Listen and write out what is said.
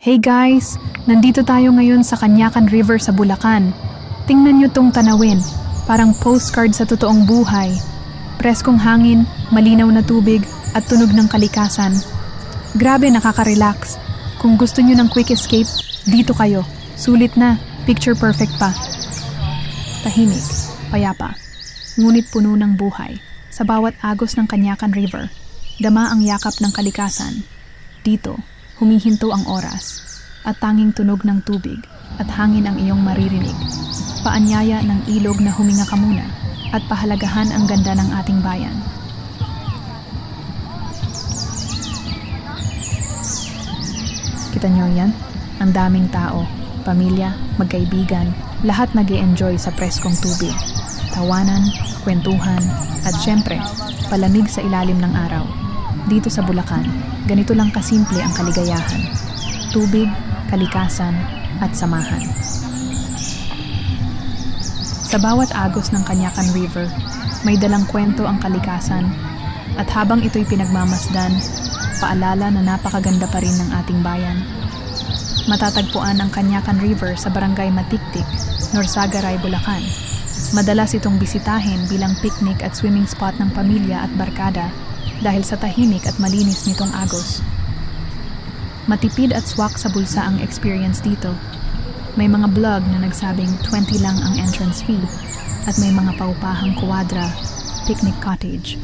Hey guys! Nandito tayo ngayon sa Kanyakan River sa Bulacan. Tingnan nyo tong tanawin. Parang postcard sa totoong buhay. Preskong hangin, malinaw na tubig, at tunog ng kalikasan. Grabe nakaka-relax. Kung gusto nyo ng quick escape, dito kayo. Sulit na, picture perfect pa. Tahimik, payapa, ngunit puno ng buhay. Sa bawat agos ng Kanyakan River, dama ang yakap ng kalikasan. Dito, humihinto ang oras, at tanging tunog ng tubig at hangin ang iyong maririnig. Paanyaya ng ilog na huminga ka muna at pahalagahan ang ganda ng ating bayan. Kita niyo yan? Ang daming tao, pamilya, magkaibigan, lahat nag enjoy sa preskong tubig. Tawanan, kwentuhan, at syempre, palamig sa ilalim ng araw. Dito sa Bulacan, ganito lang kasimple ang kaligayahan. Tubig, kalikasan, at samahan. Sa bawat agos ng Kanyakan River, may dalang kwento ang kalikasan at habang ito'y pinagmamasdan, paalala na napakaganda pa rin ng ating bayan. Matatagpuan ang Kanyakan River sa Barangay Matiktik, Norsagaray, Bulacan. Madalas itong bisitahin bilang picnic at swimming spot ng pamilya at barkada dahil sa tahimik at malinis nitong agos. Matipid at swak sa bulsa ang experience dito. May mga blog na nagsabing 20 lang ang entrance fee at may mga paupahang kuwadra, picnic cottage.